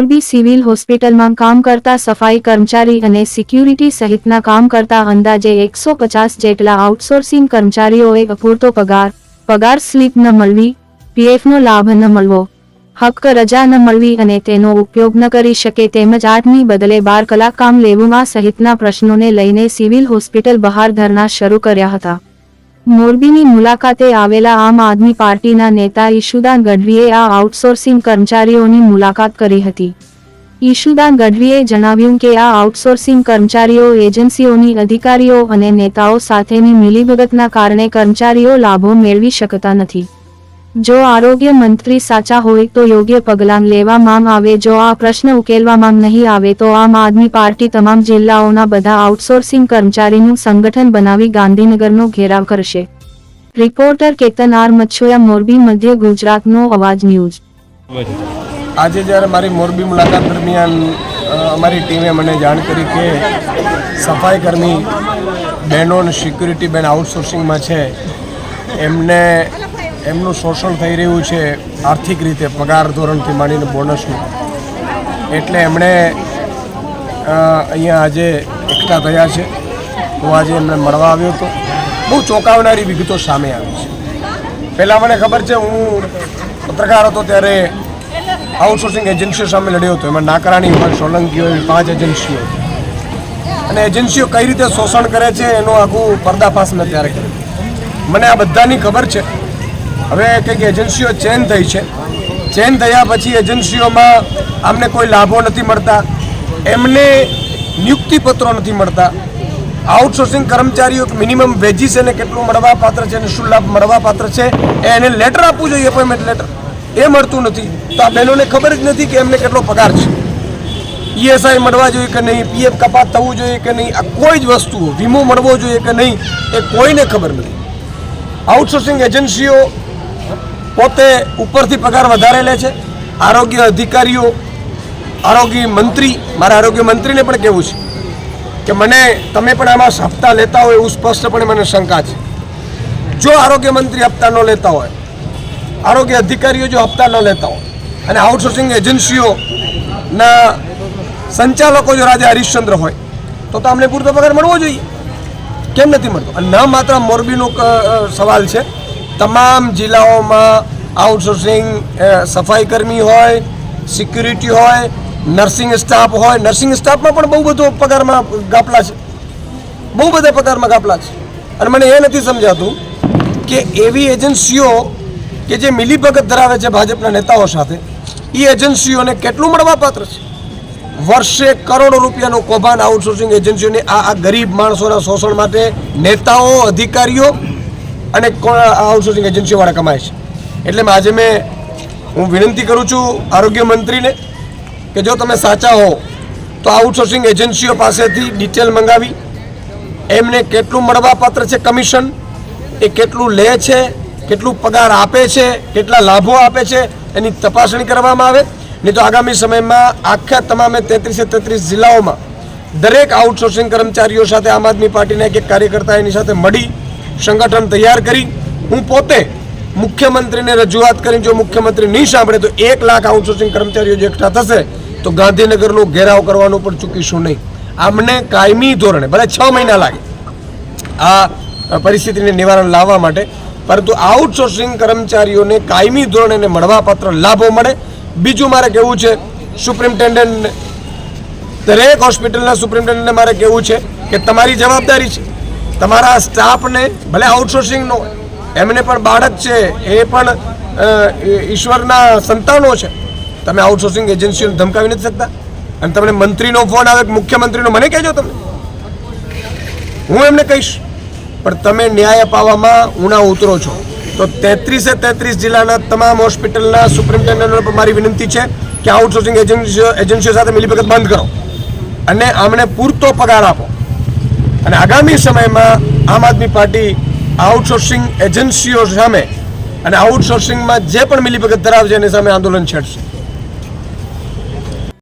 Morbi civil હોસ્પિટલમાં કામ કરતા સફાઈ કર્મચારી અને સિક્યુરિટી સહિતના કામ કરતા અંદાજે એકસો પચાસ જેટલા આઉટસોર્સિંગ કર્મચારીઓએ અપૂરતો પગાર પગાર સ્લીપ ન મળવી, પીએફનો લાભ ન મળવો, હક્ક રજા ન મળવી અને તેનો ઉપયોગ ન કરી શકે તેમજ આઠની બદલે બાર કલાક કામ લેવું સહિતના પ્રશ્નોને લઈને સિવિલ હોસ્પિટલ બહાર ધરના શરૂ કર્યા હતા. મોરબીની મુલાકાતે આવેલા આમ આદમી પાર્ટીના નેતા ઈશુદાન ગઢવીએ આ આઉટસોર્સિંગ કર્મચારીઓની મુલાકાત કરી હતી. ઈશુદાન ગઢવીએ જણાવ્યું કે આ આઉટસોર્સિંગ કર્મચારીઓ એજન્સીઓની અધિકારીઓ અને નેતાઓ સાથેની મિલીભગતના કારણે કર્મચારીઓ લાભો મેળવી શકતા નથી. જો આરોગ્ય મંત્રી સાચા હોય તો યોગ્ય પગલાં લેવામાં આવે, જો આ પ્રશ્ન ઉકેલવામાં નહીં આવે તો આમ આદમી પાર્ટી તમામ જિલ્લાઓના બધા આઉટસોર્સિંગ કર્મચારીનું સંગઠન બનાવી ગાંધીનગરનો ઘેરાવ કરશે. રિપોર્ટર કેતન આર મચ્છોયા, મોરબી, મધ્ય ગુજરાતનો અવાજ ન્યૂઝ. આજે જ્યારે મારી મોરબી મુલાકાત દરમિયાન અમારી ટીમે મને જાણ કરી કે સફાઈ કર્મી બહેનો અને સિક્યુરિટી બેન આઉટસોર્સિંગમાં છે. એમને એમનું શોષણ થઈ રહ્યું છે આર્થિક રીતે, પગાર ધોરણથી માંડીને બોનસનું. એટલે એમણે અહીંયા આજે એકઠા થયા છે. હું આજે એમને મળવા આવ્યો હતો. બહુ ચોંકાવનારી વિગતો સામે આવી છે. પહેલાં મને ખબર છે, હું પત્રકાર હતો ત્યારે આઉટસોર્સિંગ એજન્સીઓ સામે લડ્યો હતો. એમાં નાકરાણી હોય, સોલંકી હોય, પાંચ એજન્સીઓ અને એજન્સીઓ કઈ રીતે શોષણ કરે છે, એનું આખું પર્દાફાશ મેં ત્યારે કર્યું. મને આ બધાની ખબર છે. હવે કંઈક એજન્સીઓ ચેન્જ થઈ છે. ચેન્જ થયા પછી એજન્સીઓમાં આમને કોઈ લાભો નથી મળતા. એમને નિયુક્તિપત્રો નથી મળતા. આઉટસોર્સિંગ કર્મચારીઓ મિનિમમ વેજીસ એને કેટલું મળવા પાત્ર છે અને શું લાભ મળવા પાત્ર છે એને લેટર આપવું જોઈએ એપોઇન્ટમેન્ટ લેટર એ મળતું નથી. તો આ બહેનોને ખબર જ નથી કે એમને કેટલો પગાર છે. ઈએસઆઈ મળવા જોઈએ કે નહીં પીએફ કપાત થવું જોઈએ કે નહીં, આ કોઈ જ વસ્તુઓ વીમો મળવો જોઈએ કે નહીં, એ કોઈને ખબર નથી. આઉટસોર્સિંગ એજન્સીઓ પોતે ઉપરથી પગાર વધારે લે છે. આરોગ્ય અધિકારીઓ, આરોગ્ય મંત્રી, મારા આરોગ્ય મંત્રીને પણ કહેવું છે કે મને તમે પણ આમાં હપ્તા લેતા હોય એવું સ્પષ્ટપણે મને શંકા છે. જો આરોગ્ય મંત્રી હપ્તા ન લેતા હોય, આરોગ્ય અધિકારીઓ જો હપ્તા ન લેતા હોય, અને આઉટસોર્સિંગ એજન્સીઓના સંચાલકો જો રાજા હરિશ્ચંદ્ર હોય, તો તો અમને પૂરતો પગાર મળવો જોઈએ. કેમ નથી મળતો? અને ન માત્ર મોરબીનો સવાલ છે તમામ જિલ્લાઓમાં આઉટસોર્સિંગ સફાઈ કર્મી હોય સિક્યુરિટી હોય નર્સિંગ સ્ટાફ હોય. નર્સિંગ સ્ટાફમાં પણ બહુ બધો પગારમાં ગાપલા છે. બહુ બધા પગારમાં ગાપલા છે. અને મને એ નથી સમજાતું કે એવી એજન્સીઓ કે જે મિલીભગત ધરાવે છે ભાજપના નેતાઓ સાથે એ એજન્સીઓને કેટલું મળવાપાત્ર છે? વર્ષે કરોડો રૂપિયાનું કૌભાંડ આઉટસોર્સિંગ એજન્સીઓને આ આ ગરીબ માણસોના શોષણ માટે નેતાઓ, અધિકારીઓ અને કોણ આઉટસોર્સિંગ એજન્સીઓવાળા કમાય છે? એટલે આજે મેં, હું વિનંતી કરું છું આરોગ્ય મંત્રીને કે જો તમે સાચા હો, તો આઉટસોર્સિંગ એજન્સીઓ પાસેથી ડિટેલ મંગાવી. એમને કેટલું મળવાપાત્ર છે કમિશન એ કેટલું લે છે? કેટલું પગાર આપે છે? કેટલા લાભો આપે છે? એની તપાસણી કરવામાં આવે. નહીં તો આગામી સમયમાં આખા તમામે તેત્રીસે તેત્રીસ જિલ્લાઓમાં દરેક આઉટસોર્સિંગ કર્મચારીઓ સાથે આમ આદમી પાર્ટીના એક એક કાર્યકર્તા એની સાથે મળી સંગઠન તૈયાર કરી હું પોતે મુખ્યમંત્રીને રજૂઆત કરી જો મુખ્યમંત્રી નહીં સાંભળે તો એક લાખ આઉટસોર્સિંગ કર્મચારીઓ જે એકઠા થશે તો ગાંધીનગરનો ઘેરાવ કરવાનું પણ ચૂકીશું નહીં. આમને કાયમી ધોરણે, ભલે છ મહિના લાગે, આ પરિસ્થિતિને નિવારણ લાવવા માટે, પરંતુ આઉટસોર્સિંગ કર્મચારીઓને કાયમી ધોરણે મળવાપાત્ર લાભો મળે. બીજું મારે કહેવું છે, સુપ્રિન્ટેન્ડન્ટ દરેક હોસ્પિટલના સુપ્રિન્ટેન્ડન્ટને મારે કહેવું છે કે તમારી જવાબદારી છે. તમારા સ્ટાફને ભલે આઉટસોર્સિંગનો એમને પણ બાળક છે, એ પણ ઈશ્વરના સંતાનો છે. તમે આઉટસોર્સિંગ એજન્સીઓને ધમકાવી નથી શકતા? અને તમને મંત્રીનો ફોન આવે મુખ્યમંત્રીનો, મને કહેજો તમે. હું એમને કહીશ. પણ તમે ન્યાય અપાવવામાં ઉણા ઉતરો છો. તો તેત્રીસે તેત્રીસ જિલ્લાના તમામ હોસ્પિટલના સુપ્રિન્ટેન્ડન્ટો પર મારી વિનંતી છે કે આઉટસોર્સિંગ એજન્સીઓ એજન્સીઓ સાથે મિલીભગત બંધ કરો. અને આમને પૂરતો પગાર આપો. અને આગામી સમયમાં આમ આદમી પાર્ટી આઉટસોર્સિંગ એજન્સીઓ સામે અને આઉટસોર્સિંગમાં જે પણ મિલીભગત ધરાવશે એની સામે આંદોલન છેડશે.